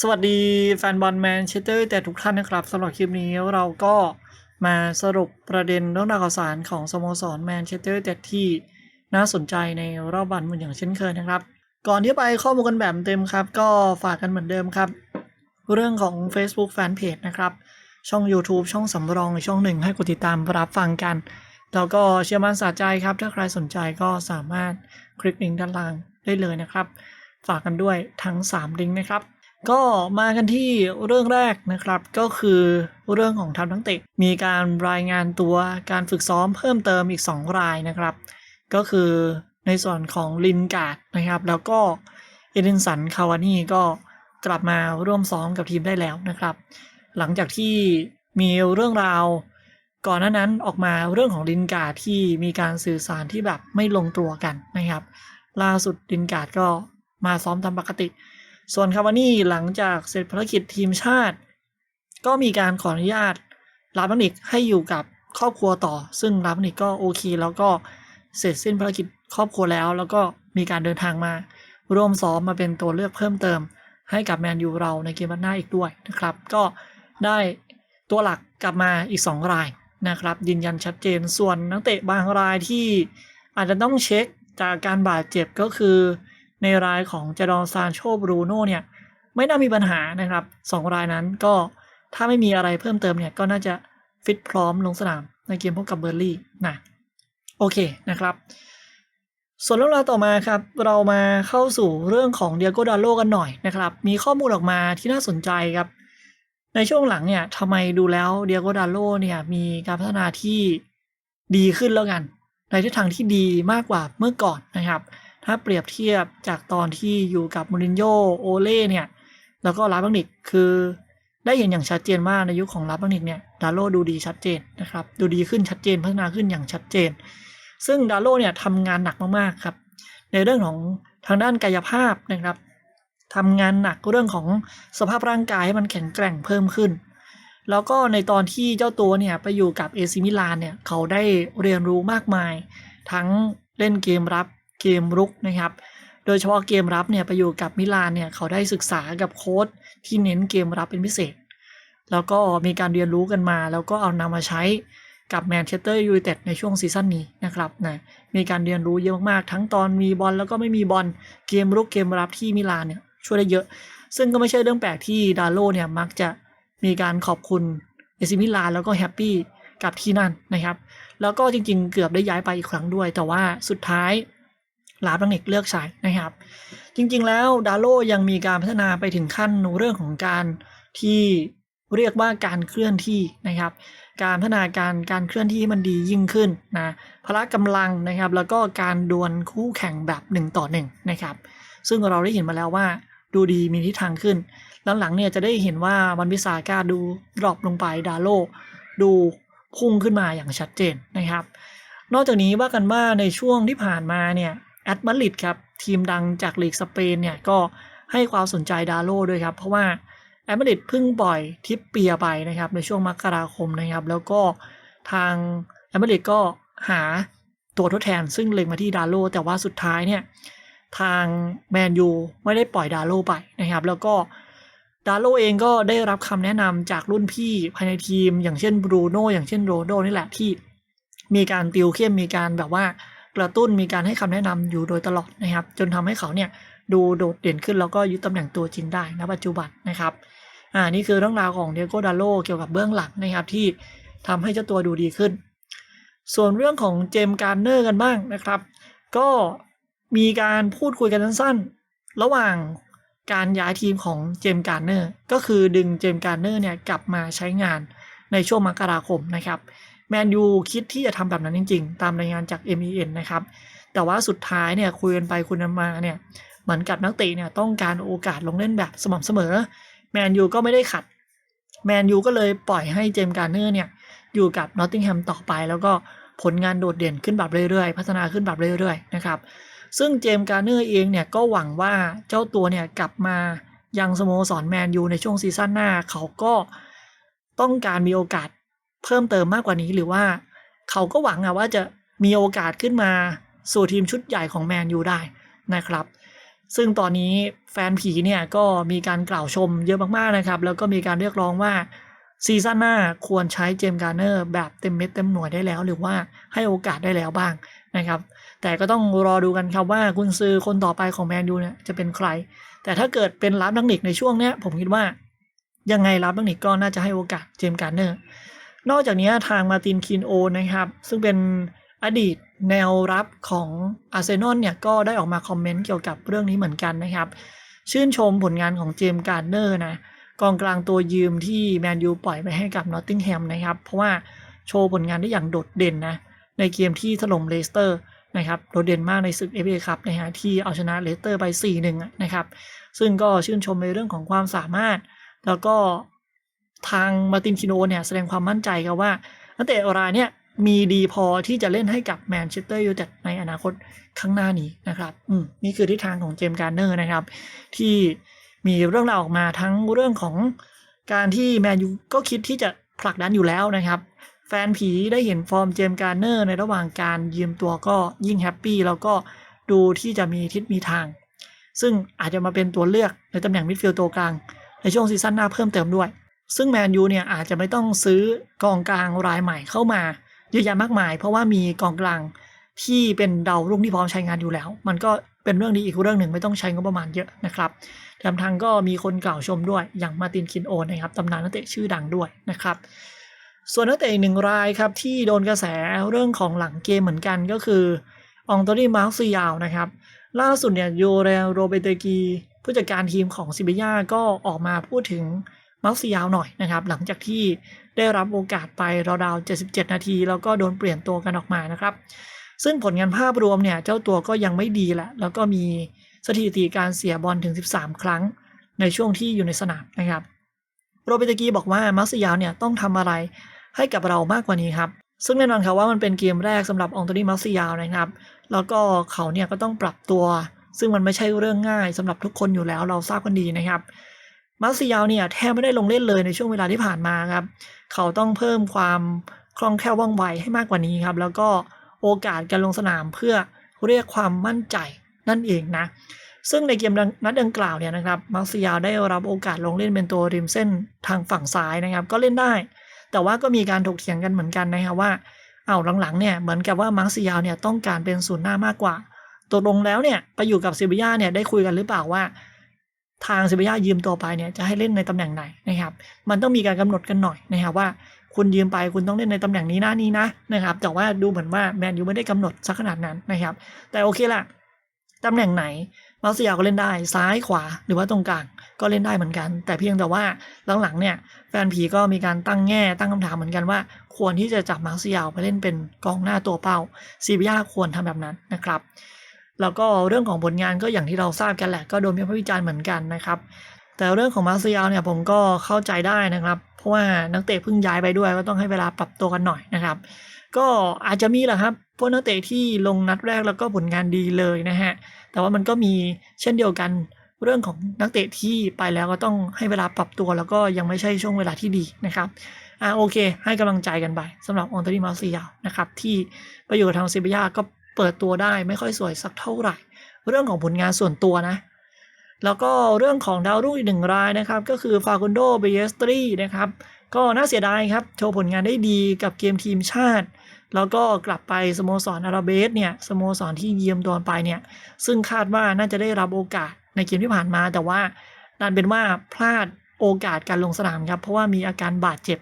สวัสดีแฟนบอลแมนเชสเตอร์แต่ทุกท่านนะครับสำหรับคลิปนี้เราก็มาสรุปประเด็นเรื่องราวข่าวสารของสโมสรแมนเชสเตอร์แต่ที่น่าสนใจในรอบวันเหมือนอย่างเช่นเคยนะครับ ก่อนที่ไปข้อมูลกันแบบเต็มครับ ก็ฝากกันเหมือนเดิมครับ เรื่องของ Facebook Fanpage นะครับ ช่อง YouTube ช่องสำรองช่องหนึ่งให้กดติดตามรับฟังกันแล้วก็เชื่อมั่นสาใจครับ ถ้าใครสนใจก็สามารถคลิกลิงก์ด้านล่างได้เลยนะครับ ฝากกันด้วยทั้ง 3 ลิงก์นะครับ ก็มากันที่เรื่องแรกนะครับ ก็คือเรื่องของทัพนักเตะมีการรายงานตัวการฝึกซ้อมเพิ่มเติมอีก 2 รายนะครับ ก็คือในส่วนของลินการ์ดนะครับ แล้วก็เอเดนสันคาวานี่ก็กลับมาร่วมซ้อมกับทีมได้แล้วนะครับ หลังจากที่มีเรื่องราวก่อนหน้านั้นออกมาเรื่องของลินการ์ดที่มีการสื่อสารที่แบบไม่ลงตัวกันนะครับ ล่าสุดลินการ์ดก็มาซ้อมตามปกติ ส่วนคาวานี่หลังจากเสร็จภารกิจทีมชาติ ก็มีการขออนุญาตลาบันิกให้อยู่กับครอบครัวต่อ ซึ่งลาบันิกก็โอเค แล้วก็เสร็จสิ้นภารกิจครอบครัวแล้ว แล้วก็มีการเดินทางมา ร่วมซ้อมมาเป็นตัวเลือกเพิ่มเติม ให้กับแมนยูเราในเกมนัดหน้าอีกด้วยนะครับ ก็ได้ตัวหลักกลับมาอีก 2 รายนะครับ ยืนยันชัดเจนส่วนนักเตะบางรายที่อาจจะต้องเช็คจากการบาดเจ็บก็คือ ในรายของเจดอนซานโชบรูโน่เนี่ยไม่น่ามีปัญหานะครับสองรายนั้นก็ถ้าไม่มีอะไรเพิ่มเติมเนี่ยก็น่าจะฟิตพร้อมลงสนามในเกมพบกับเบอร์ลี่นะโอเคนะครับ ส่วนเรื่องราวต่อมาครับ เรามาเข้าสู่เรื่องของเดียโกดาโลกันหน่อยนะครับ มีข้อมูลออกมาที่น่าสนใจครับ ในช่วงหลังเนี่ยทำไมดูแล้วเดียโกดาโลเนี่ยมีการพัฒนาที่ดีขึ้นแล้วกัน ในทิศทางที่ดีมากกว่าเมื่อก่อนนะครับ ถ้าเปรียบเทียบจากตอนที่อยู่กับมูรินโญ่โอเล่เนี่ย แล้วก็ลาบังนิกคือ ได้เห็นอย่างชัดเจนมากในยุคของลาบังนิกเนี่ยดาโลดูดีชัดเจนนะครับ ดูดีขึ้นชัดเจนพัฒนาขึ้นอย่างชัดเจน ซึ่งดาโลเนี่ยทำงานหนักมากๆครับ ในเรื่องของทางด้านกายภาพนะครับทำงานหนักเรื่องของสภาพร่างกายให้มันแข็งแกร่งเพิ่มขึ้น แล้วก็ในตอนที่เจ้าตัวเนี่ยไปอยู่กับเอซิมิลานเนี่ยเขาได้เรียนรู้มากมาย ทั้งเล่นเกมรับ เกมรุกนะครับ โดยเฉพาะเกมรับเนี่ยไปอยู่กับมิลานเนี่ยเขาได้ศึกษากับโค้ชที่เน้นเกมรับเป็นพิเศษ แล้วก็มีการเรียนรู้กันมา แล้วก็เอานำมาใช้กับแมนเชสเตอร์ยูไนเต็ดในช่วงซีซั่นนี้นะครับนะมีการเรียนรู้เยอะมากทั้งตอนมีบอลแล้วก็ไม่มีบอลเกมรุกเกมรับที่มิลานเนี่ยช่วยได้เยอะ ซึ่งก็ไม่ใช่เรื่องแปลกที่ดาโลเนี่ยมักจะมีการขอบคุณเอซิมิลานแล้วก็แฮปปี้กับที่นั่นนะครับ แล้วก็จริงๆเกือบได้ย้ายไปอีกครั้งด้วย แต่ว่าสุดท้าย ลาบังเนกเลือกใช้นะครับ จริงๆแล้วดาโลยังมีการพัฒนาไปถึงขั้นเรื่องของการที่เรียกว่าการเคลื่อนที่นะครับ การพัฒนาการการเคลื่อนที่มันดียิ่งขึ้นนะพละกำลังนะครับ แล้วก็การดวลคู่แข่งแบบหนึ่งต่อหนึ่งนะครับ ซึ่งเราได้เห็นมาแล้วว่าดูดีมีทิศทางขึ้นหลังๆเนี่ยจะได้เห็นว่ามันวิสาก้าดูดรอปลงไปดาโลดูพุ่งขึ้นมาอย่างชัดเจนนะครับ นอกจากนี้ว่ากันว่าในช่วงที่ผ่านมาเนี่ย แอตมาริดครับ ทีมดังจากลีกสเปนเนี่ยก็ให้ความสนใจดาโลด้วยครับ เพราะว่าแอตมาริดเพิ่งปล่อยทิปเปียไปนะครับ ในช่วงมกราคมนะครับ แล้วก็ทางแอตมาริดก็หาตัวทดแทนซึ่งเล็งมาที่ดาโลแต่ว่าสุดท้ายเนี่ยทางแมนยูไม่ได้ปล่อยดาโลไปนะครับ แล้วก็ดาโลเองก็ได้รับคำแนะนำจากรุ่นพี่ภายในทีม อย่างเช่นบรูโน่อย่างเช่นโรโดนี่แหละที่มีการติวเข้มมีการแบบว่า กระตุ้นมีการให้คำแนะนำอยู่โดยตลอดนะครับ จนทำให้เขาเนี่ยดูโดดเด่นขึ้นแล้วก็ยึดตำแหน่งตัวจริงได้ณปัจจุบันนะครับอ่านี่คือเรื่องราวของเดโกดาโลเกี่ยวกับเบื้องหลังนะครับที่ทำให้เจ้าตัวดูดีขึ้น ส่วนเรื่องของเจมส์การ์เนอร์กันบ้างนะครับ ก็มีการพูดคุยกันสั้นๆ ระหว่างการย้ายทีมของเจมส์การ์เนอร์ก็คือดึงเจมส์การ์เนอร์เนี่ยกลับมาใช้งานในช่วงมกราคมนะครับ แมนยูคิดที่จะทำแบบนั้นจริง ๆ ตามรายงานจาก MEN นะครับ แต่ว่าสุดท้ายเนี่ยคุยกันไปคุยกันมาเนี่ยเหมือนกับนักเตะเนี่ยต้องการโอกาสลงเล่นแบบสม่ำเสมอ แมนยูก็ไม่ได้ขัด แมนยูก็เลยปล่อยให้เจมส์การ์เนอร์เนี่ยอยู่กับนอตติงแฮมต่อไปแล้วก็ผลงานโดดเด่นขึ้นแบบเรื่อยๆ พัฒนาขึ้นแบบเรื่อยๆนะครับ ซึ่งเจมส์การ์เนอร์เองเนี่ยก็หวังว่าเจ้าตัวเนี่ยกลับมายังสโมสรแมนยูในช่วงซีซั่นหน้า เขาก็ต้องการมีโอกาส เพิ่มเติมมากกว่านี้หรือว่า เขาก็หวังอะว่าจะมีโอกาสขึ้นมาสู่ทีมชุดใหญ่ของแมนยูได้นะครับ ซึ่งตอนนี้แฟนผีเนี่ยก็มีการกล่าวชมเยอะมากๆนะครับ แล้วก็มีการเรียกร้องว่าซีซั่นหน้าควรใช้เจมส์การ์เนอร์แบบเต็มเม็ดเต็มหน่วยได้แล้ว หรือว่าให้โอกาสได้แล้วบ้างนะครับ แต่ก็ต้องรอดูกันครับว่ากุนซือคนต่อไปของแมนยูเนี่ยจะเป็นใคร แต่ถ้าเกิดเป็นรับนักนิกในช่วงเนี้ยผมคิดว่ายังไงรับนักนิกก็น่าจะให้โอกาสเจมส์การ์เนอร์ นอกจากนี้ทางมาตินคินโอนะครับ ซึ่งเป็นอดีตแนวรับของอาร์เซนอลเนี่ยก็ได้ออกมาคอมเมนต์เกี่ยวกับเรื่องนี้เหมือนกันนะครับ ชื่นชมผลงานของเจมส์การ์เนอร์นะกองกลางตัวยืมที่แมนยูปล่อยไปให้กับนอตติงแฮมนะครับ เพราะว่าโชว์ผลงานได้อย่างโดดเด่นนะในเกมที่ถล่มเลสเตอร์นะครับโดดเด่นมากในศึกเอฟเอคัพนะฮะที่เอาชนะเลสเตอร์ไป 4-1 นะครับ ซึ่งก็ชื่นชมในเรื่องของความสามารถ แล้วก็ ทางมาร์ตินคิโนเนี่ยแสดงความมั่นใจครับว่านักเตะรายเนี่ยมีดีพอที่จะเล่นให้กับแมนเชสเตอร์ยูไนเต็ดในอนาคตข้างหน้านี้นะครับอืมนี่คือทิศทางของเจมส์การ์เนอร์นะครับ ที่มีเรื่องราวออกมาทั้งเรื่องของการที่แมนยูก็คิดที่จะผลักดันอยู่แล้วนะครับ แฟนผีได้เห็นฟอร์มเจมส์การ์เนอร์ในระหว่างการยืมตัวก็ยิ่งแฮปปี้แล้วก็ดูที่จะมีทิศมีทาง ซึ่งอาจจะมาเป็นตัวเลือกในตำแหน่งมิดฟิลด์ตัวกลางในช่วงซีซั่นหน้าเพิ่มเติมด้วย ซึ่งแมนยูเนี่ยอาจจะไม่ต้องซื้อกองกลางรายใหม่เข้ามาเยอะแยะมากมาย เพราะว่ามีกองกลางที่เป็นดาวรุ่งที่พร้อมใช้งานอยู่แล้ว มันก็เป็นเรื่องดีอีกเรื่องหนึ่งไม่ต้องใช้งบประมาณเยอะนะครับแถมทางก็มีคนกล่าวชมด้วยอย่างมาตินคินโอนนะครับตำนานนักเตะชื่อดังด้วยนะครับ ส่วนนักเตะอีกหนึ่งรายครับที่โดนกระแสเรื่องของหลังเกมเหมือนกันก็คือองโตนี่มาร์ซิยาวนะครับ ล่าสุดเนี่ยโยเรลโรเบเตกีผู้จัดการทีมของซิบิยาก็ออกมาพูดถึง มาร์ซิยาวหน่อยนะครับ หลังจากที่ได้รับโอกาสไปราวๆ77 นาที แล้วก็โดนเปลี่ยนตัวกันออกมานะครับ ซึ่งผลงานภาพรวมเนี่ยเจ้าตัวก็ยังไม่ดีแหละ แล้วก็มีสถิติการเสียบอลถึง 13 ครั้งในช่วงที่อยู่ในสนามนะครับโรเบตกีบอกว่ามาร์ซิยาวเนี่ยต้องทำอะไรให้กับเรามากกว่านี้ครับ ซึ่งแน่นอนครับว่ามันเป็นเกมแรกสำหรับองโตนี่มาร์ซิยาวนะครับ แล้วก็เขาเนี่ยก็ต้องปรับตัว ซึ่งมันไม่ใช่เรื่องง่ายสำหรับทุกคนอยู่แล้วเราทราบกันดีนะครับ มาร์ซิยาวเนี่ยแทบไม่ได้ลงเล่นเลยในช่วงเวลาที่ผ่านมาครับ เขาต้องเพิ่มความคล่องแคล่วว่องไวให้มากกว่านี้ครับ แล้วก็โอกาสการลงสนามเพื่อเรียกความมั่นใจนั่นเองนะ ซึ่งในเกมนัดดังกล่าวเนี่ยนะครับมาร์ซิยาวได้รับโอกาสลงเล่นเป็นตัวริมเส้นทางฝั่งซ้ายนะครับ ก็เล่นได้ แต่ว่าก็มีการถกเถียงกันเหมือนกันนะครับว่าเอาหลังๆเนี่ยเหมือนกับว่ามาร์ซิยาวเนี่ยต้องการเป็นศูนย์หน้ามากกว่าตกลงแล้วเนี่ยไปอยู่กับซิบิยาเนี่ยได้คุยกันหรือเปล่าว่า ทางซิบิยายืมตัวไปเนี่ยจะให้เล่นในตำแหน่งไหนนะครับ มันต้องมีการกำหนดกันหน่อยนะครับว่าคุณยืมไปคุณต้องเล่นในตำแหน่งนี้นะนี้นะนะครับแต่ว่าดูเหมือนว่าแมนยูไม่ได้กำหนดสักขนาดนั้นนะครับ แต่โอเคละตำแหน่งไหนมาร์ซิยาก็เล่นได้ซ้ายขวาหรือว่าตรงกลางก็เล่นได้เหมือนกัน แต่เพียงแต่ว่าหลังๆเนี่ยแฟนผีก็มีการตั้งแง่ตั้งคำถามเหมือนกันว่า ควรที่จะจับมาร์ซิยาไปเล่นเป็นกองหน้าตัวเป้าซีบิยาควรทำแบบนั้นนะครับ แล้วก็เรื่องของผลงานก็อย่างที่เราทราบกันแหละ ก็โดนวิพากษ์วิจารณ์เหมือนกันนะครับ แต่เรื่องของมาซิยาเนี่ยผมก็เข้าใจได้นะครับ เพราะว่านักเตะเพิ่งย้ายไปด้วยก็ต้องให้เวลาปรับตัวกันหน่อยนะครับ ก็อาจจะมีแหละครับพวกนักเตะที่ลงนัดแรกแล้วก็ผลงานดีเลยนะฮะแต่ว่ามันก็มีเช่นเดียวกันเรื่องของนักเตะที่ไปแล้วก็ต้องให้เวลาปรับตัวแล้วก็ยังไม่ใช่ช่วงเวลาที่ดีนะครับอ่าโอเค ให้กำลังใจกันไปสำหรับอองโตนี่มาซิยานะครับที่ไปอยู่กับทางเซบียาก็ เปิดตัวได้ไม่ค่อยสวยสักเท่าไหร่ เรื่องของผลงานส่วนตัวนะ แล้วก็เรื่องของดาวรุ่งอีกหนึ่งรายนะครับ ก็คือฟาคุนโดเบเยสตรีนะครับ ก็น่าเสียดายครับ โชว์ผลงานได้ดีกับเกมทีมชาติ แล้วก็กลับไปสโมสรอาราเบสเนี่ยสโมสรที่เยี่ยมโดนไปเนี่ย ซึ่งคาดว่าน่าจะได้รับโอกาสในเกมที่ผ่านมาแต่ว่านั่นเป็นว่าพลาดโอกาสการลงสนามครับ เพราะว่ามีอาการบาดเจ็บ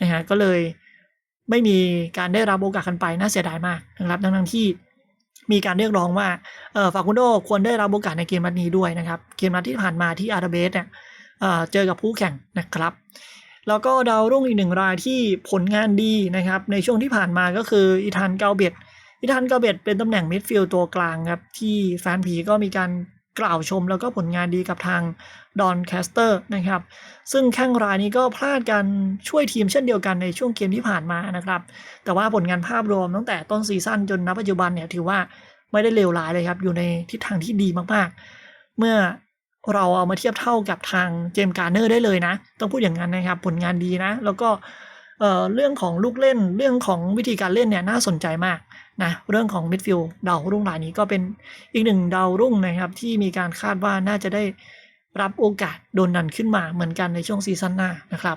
นะฮะก็เลยไม่มีการได้รับโอกาสกันไปน่าเสียดายมากนะครับดังนั้นที่ มีการเรียกร้องว่าเออฟาคุนโดควรได้รับโอกาสในเกมนัดนี้ด้วยนะครับ เกมนัดที่ผ่านมาที่อาราเบสเนี่ยเอ่อเจอกับผู้แข่งนะครับ แล้วก็ดาวรุ่งอีกหนึ่งรายที่ผลงานดีนะครับ ในช่วงที่ผ่านมาก็คืออีธานเกาเบตอีธานเกาเบตเป็นตำแหน่งมิดฟิลด์ตัวกลางครับที่แฟนผีก็มีการกล่าวชมแล้วก็ผลงานดีกับทาง ดอนแคสเตอร์นะครับ ซึ่งแข้งรายนี้ก็พลาดการช่วยทีมเช่นเดียวกันในช่วงเกมที่ผ่านมานะครับ แต่ว่าผลงานภาพรวมตั้งแต่ต้นซีซั่นจนณปัจจุบันเนี่ยถือว่าไม่ได้เลวร้ายเลยครับ อยู่ในทิศทางที่ดีมากๆ เมื่อเราเอามาเทียบเท่ากับทางเจมส์การ์เนอร์ได้เลยนะ ต้องพูดอย่างนั้นนะครับ ผลงานดีนะ แล้วก็เเรื่องของลูกเล่นเรื่องของวิธีการเล่นเนี่ยน่าสนใจมากนะเรื่องของมิดฟิลด์ดาวรุ่งรายนี้ก็เป็นอีกหนึ่งดาวรุ่งนะครับ ที่มีการคาดว่าน่าจะได้ รับโอกาสโดนดันขึ้นมาเหมือนกันในช่วงซีซั่นหน้านะครับ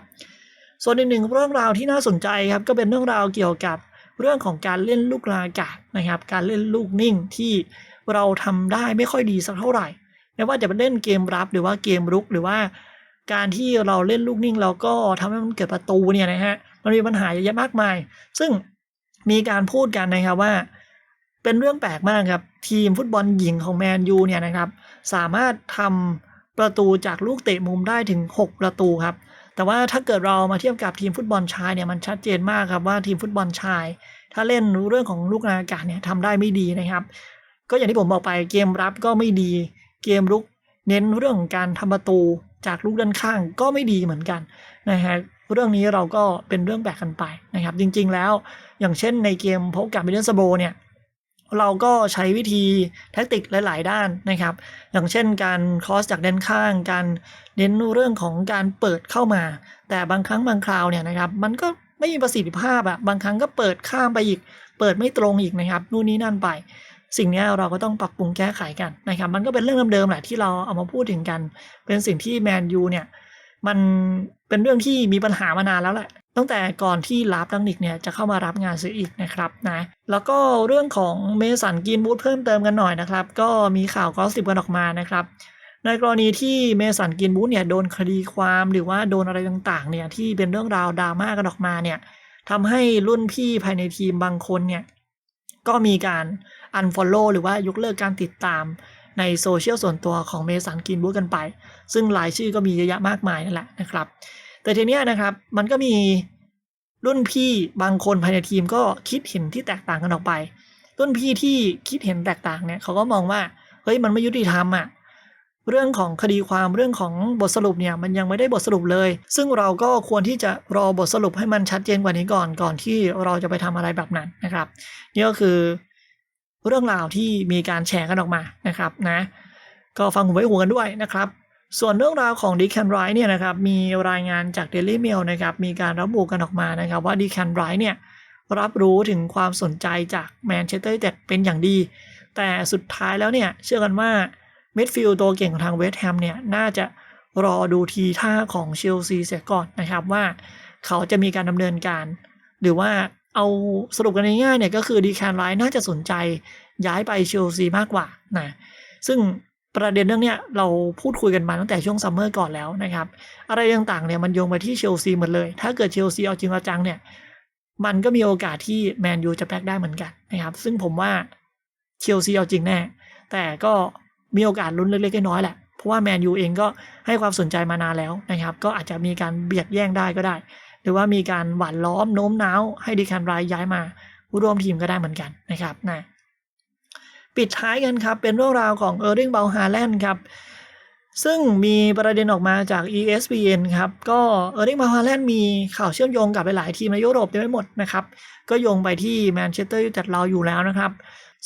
ส่วนอีกหนึ่งเรื่องราวที่น่าสนใจครับก็เป็นเรื่องราวเกี่ยวกับเรื่องของการเล่นลูกลาอากาศนะครับ การเล่นลูกนิ่งที่เราทำได้ไม่ค่อยดีสักเท่าไหร่ไม่ว่าจะเป็นเล่นเกมรับหรือว่าเกมรุกหรือว่าการที่เราเล่นลูกนิ่งเราก็ทำให้มันเกิดประตูเนี่ยนะฮะมันมีปัญหาเยอะแยะมากมาย ซึ่งมีการพูดกันนะครับว่า เป็นเรื่องแปลกมากครับ ทีมฟุตบอลหญิงของแมนยูเนี่ยนะครับ สามารถทำ ประตูจากลูกเตะมุมได้ถึง 6 ประตูครับ แต่ว่าถ้าเกิดเรามาเทียบกับทีมฟุตบอลชายเนี่ยมันชัดเจนมากครับว่าทีมฟุตบอลชาย ถ้าเล่นเรื่องของลูกกลางอากาศเนี่ยทำได้ไม่ดีนะครับ ก็อย่างที่ผมบอกไปเกมรับก็ไม่ดี เกมรุกเน้นเรื่องของการทำประตูจากลูกด้านข้างก็ไม่ดีเหมือนกันนะฮะเรื่องนี้เราก็เป็นเรื่องแปลกกันไปนะครับ จริงๆแล้วอย่างเช่นในเกมพบกับมิเดนสโบเนี่ย เราก็ใช้วิธีแท็กติกหลาย ๆ ด้านนะครับ อย่างเช่นการคอสจากด้านข้าง การเน้นเรื่องของการเปิดเข้ามา แต่บางครั้งบางคราวเนี่ยนะครับ มันก็ไม่มีประสิทธิภาพอะบางครั้งก็เปิดข้ามไปอีก เปิดไม่ตรงอีกนะครับ นู่นนี่นั่นไป สิ่งนี้เราก็ต้องปรับปรุงแก้ไขกันนะครับ มันก็เป็นเรื่องเดิมๆแหละที่เราเอามาพูดถึงกัน เป็นสิ่งที่แมนยูเนี่ย มันเป็นเรื่องที่มีปัญหามานานแล้วแหละตั้งแต่ก่อนที่ลาฟดังนิกเนี่ยจะเข้ามารับงานซื้ออีกนะครับนะแล้วก็เรื่องของเมสันกินบูธเพิ่มเติมกันหน่อยนะครับ ก็มีข่าวก็สิบกันออกมานะครับ ในกรณีที่เมสันกินบูธเนี่ยโดนคดีความหรือว่าโดนอะไรต่างๆเนี่ยที่เป็นเรื่องราวดราม่ากันออกมาเนี่ยทำให้รุ่นพี่ภายในทีมบางคนเนี่ยก็มีการ unfollow หรือว่ายกเลิกการติดตาม ในโซเชียลส่วนตัวของเมสันกินบูธกันไป ซึ่งรายชื่อก็มีเยอะแยะมากมายนั่นแหละนะครับ แต่ทีเนี้ยนะครับมันก็มีรุ่นพี่บางคนภายในทีมก็คิดเห็นที่แตกต่างกันออกไป รุ่นพี่ที่คิดเห็นแตกต่างเนี่ยเขาก็มองว่าเฮ้ยมันไม่ยุติธรรมอะ่ะเรื่องของคดีความเรื่องของบทสรุปเนี่ยมันยังไม่ได้บทสรุปเลย ซึ่งเราก็ควรที่จะรอบทสรุปให้มันชัดเจนกว่านี้ก่อนก่อนที่เราจะไปทำอะไรแบบนั้นนะครับ นี่ก็คือ เรื่องราวที่มีการแชร์กันออกมานะครับนะก็ฟังหูไว้หูกันด้วยนะครับส่วนเรื่องราวของดีแคนไรเนี่ยนะครับมีรายงานจาก Daily Mail นะครับมีการระบุกันออกมานะครับว่าดีแคนไรเนี่ยรับรู้ถึงความสนใจจากแมนเชสเตอร์ยูไนเต็ดเป็นอย่างดี แต่สุดท้ายแล้วเนี่ยเชื่อกันว่ามิดฟิลด์ตัวเก่งของทางเวสต์แฮมเนี่ยน่าจะรอดูทีท่าของเชลซีเสียก่อนนะครับว่าเขาจะมีการดำเนินการ หรือว่า เอาสรุปกันง่ายๆเนี่ยก็คือดีแคนไรน่าจะสนใจย้ายไปเชลซีมากกว่านะซึ่งประเด็นเรื่องเนี้ยเราพูดคุยกันมาตั้งแต่ช่วงซัมเมอร์ก่อนแล้วนะครับ อะไรต่างๆเนี่ยมันโยงไปที่เชลซีหมดเลย ถ้าเกิดเชลซีเอาจริงเอาจังเนี่ย มันก็มีโอกาสที่แมนยูจะแพ็กได้เหมือนกันนะครับ ซึ่งผมว่าเชลซีเอาจริงแน่ แต่ก็มีโอกาสลุ้นเล็กๆน้อยๆแหละ เพราะว่าแมนยูเองก็ให้ความสนใจมานานแล้วนะครับ ก็อาจจะมีการเบียดแย่งได้ก็ได้ รือว่ามีการหว่านล้อมโน้มน้าวให้ดีแคนไรย้ายมาร่วมทีมก็ได้เหมือนกันนะครับนะปิดท้ายกันครับ เป็นเรื่องราวของเออร์ริงเบลฮาแลนด์ครับ ซึ่งมีประเด็นออกมาจาก ESPN ครับ ก็เออร์ริงเบลฮาแลนด์มีข่าวเชื่อมโยงกับหลาย ๆ ทีมในยุโรปเต็มไปหมดนะครับ ก็โยงไปที่แมนเชสเตอร์ยูไนเต็ดเราอยู่แล้วนะครับ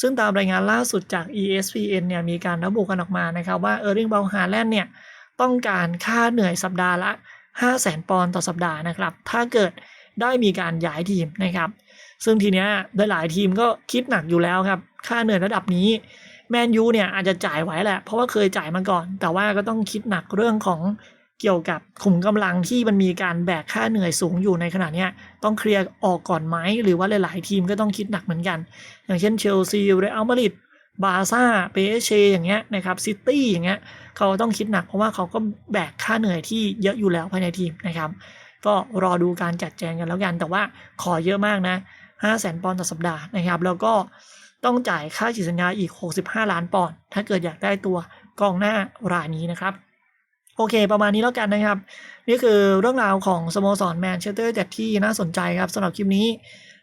ซึ่งตามรายงานล่าสุดจาก ESPN เนี่ยมีการระบุกันออกมานะครับว่าเออร์ริงเบลฮาแลนด์เนี่ยต้องการค่าเหนื่อยสัปดาห์ละ 5 0 0 0 0 0 ปอนด์ต่อสัปดาห์นะครับ ถ้าเกิดได้มีการย้ายทีมนะครับ ซึ่งทีเนี้ยหลายทีมก็คิดหนักอยู่แล้วครับ ค่าเหนื่อยระดับนี้แมนยูเนี่ยอาจจะจ่ายไหวแหละ เพราะว่าเคยจ่ายมาก่อน แต่ว่าก็ต้องคิดหนักเรื่องของเกี่ยวกับขุมกำลังที่มันมีการแบกค่าเหนื่อยสูงอยู่ในขณะเนี้ยต้องเคลียร์ออกก่อนไหมหรือว่าหลาย ๆ ทีมก็ต้องคิดหนักเหมือนกัน อย่างเช่นเชลซีเรอัลมาดริด บาซ่าเปเชอย่างเงี้ยนะครับซิตี้อย่างเงี้ยเขาต้องคิดหนักเพราะว่าเขาก็แบกค่าเหนื่อยที่เยอะอยู่แล้วภายในทีมนะครับ ก็รอดูการจัดแจงกันแล้วกัน แต่ว่าขอเยอะมากนะ5 0 0 0 0 0ปอนด์ต่อสัปดาห์นะครับ แล้วก็ต้องจ่ายค่าฉีดสัญญาอีก 65 ล้านปอนด์ถ้าเกิดอยากได้ตัวกองหน้ารายนี้นะครับโอเค ประมาณนี้แล้วกันนะครับ นี่คือเรื่องราวของสโมสรแมนเชสเตอร์แต่ที่น่าสนใจครับสำหรับคลิปนี้